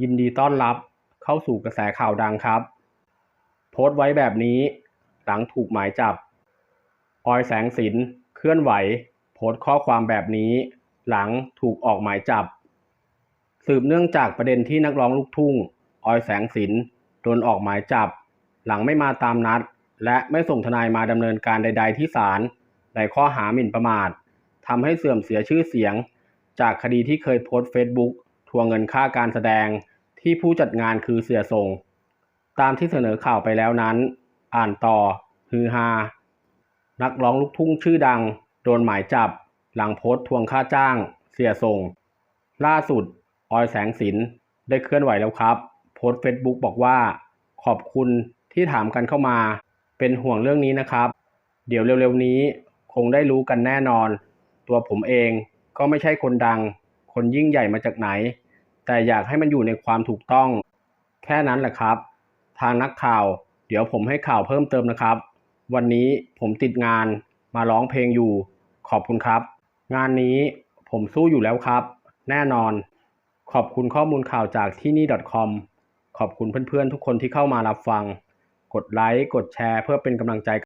ยินดีต้อนรับเข้าสู่กระแสข่าวดังครับ โพสต์ไว้แบบนี้หลังถูกหมายจับ ออยแสงสินเคลื่อนไหว โพสต์ข้อความแบบนี้ หลังถูกออกหมายจับ สืบเนื่องจากประเด็นที่นักร้องลูกทุ่ง ออยแสงสินโดนออกหมายจับ หลังไม่มาตามนัด และไม่ส่งทนายมาดำเนินการใด ๆ ที่ศาลในข้อหาหมิ่นประมาททำให้เสื่อมเสียชื่อเสียง จากคดีที่เคยโพสต์เฟซบุ๊กทวงเงินค่าการแสดง ที่ผู้จัดงานคือเสียทรง ตามที่เสนอข่าวไปแล้วนั้น อ่านต่อ ฮือฮา นักร้องลูกทุ่งชื่อดัง โดนหมายจับ หลังโพสต์ทวงค่าจ้าง เสียทรง ล่าสุด ออยแสงสินได้เคลื่อนไหวแล้วครับ โพสต์เฟซบุ๊กบอกว่า ขอบคุณที่ถามกันเข้ามา เป็นห่วงเรื่องนี้นะครับ เดี๋ยวเร็วๆนี้คงได้รู้กันแน่นอน ตัวผมเองก็ไม่ใช่คนดัง คนยิ่งใหญ่มาจากไหน แต่อยากให้มันอยู่ในความถูกต้อง แค่นั้นแหละครับ ทางนักข่าว เดี๋ยวผมให้ข่าวเพิ่มเติมนะครับ วันนี้ผมติดงานมาร้องเพลงอยู่ ขอบคุณครับ งานนี้ผมสู้อยู่แล้วครับ แน่นอน ขอบคุณข้อมูลข่าวจากที่นี่ .com ขอบคุณเพื่อนๆ ทุกคนที่เข้ามารับฟัง กดไลค์ กดแชร์เพื่อเป็นกำลังใจ